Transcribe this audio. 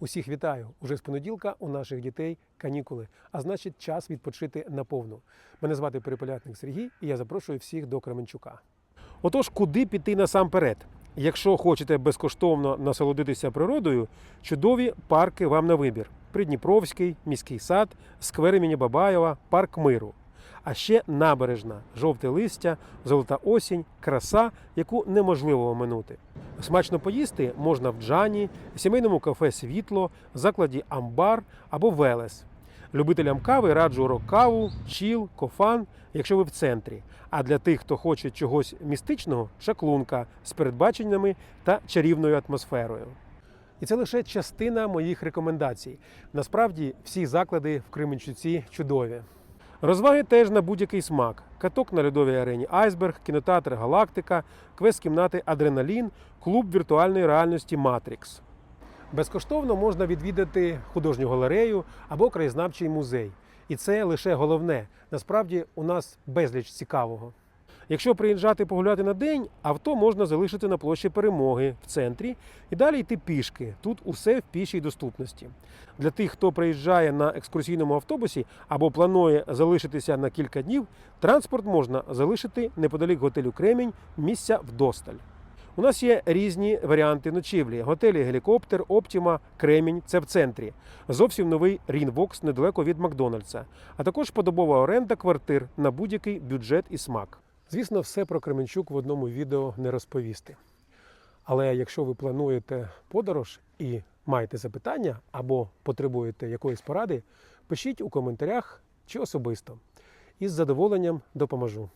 Усіх вітаю! Уже з понеділка у наших дітей канікули, а значить, час відпочити наповну. Мене звати Перепелятник Сергій, і я запрошую всіх до Кременчука. Отож, куди піти насамперед? Якщо хочете безкоштовно насолодитися природою, чудові парки вам на вибір: Придніпровський, міський сад, сквер імені Бабаєва, парк миру. А ще набережна, жовте листя, золота осінь, краса, яку неможливо оминути. Смачно поїсти можна в Джані, сімейному кафе Світло, закладі Амбар або Велес. Любителям кави раджу рок-каву, чіл, кофан, якщо ви в центрі. А для тих, хто хоче чогось містичного, шаклунка з передбаченнями та чарівною атмосферою. І це лише частина моїх рекомендацій. Насправді всі заклади в Кременчуці чудові. Розваги теж на будь-який смак: каток на льодовій арені Айсберг, кінотеатр Галактика, квест кімнати Адреналін, клуб віртуальної реальності Матрікс. Безкоштовно можна відвідати художню галерею або краєзнавчий музей. І це лише головне. Насправді у нас безліч цікавого. Якщо приїжджати погуляти на день, авто можна залишити на площі перемоги в центрі і далі йти пішки. Тут усе в пішій доступності. Для тих, хто приїжджає на екскурсійному автобусі або планує залишитися на кілька днів, транспорт можна залишити неподалік готелю Кремінь, місця вдосталь. У нас є різні варіанти ночівлі: готелі Гелікоптер, Оптіма, Кремінь це в центрі. Зовсім новий Рінвокс недалеко від Макдональдса, а також подобова оренда квартир на будь-який бюджет і смак. Звісно, все про Кременчук в одному відео не розповісти. Але якщо ви плануєте подорож і маєте запитання або потребуєте якоїсь поради, пишіть у коментарях чи особисто. І з задоволенням допоможу.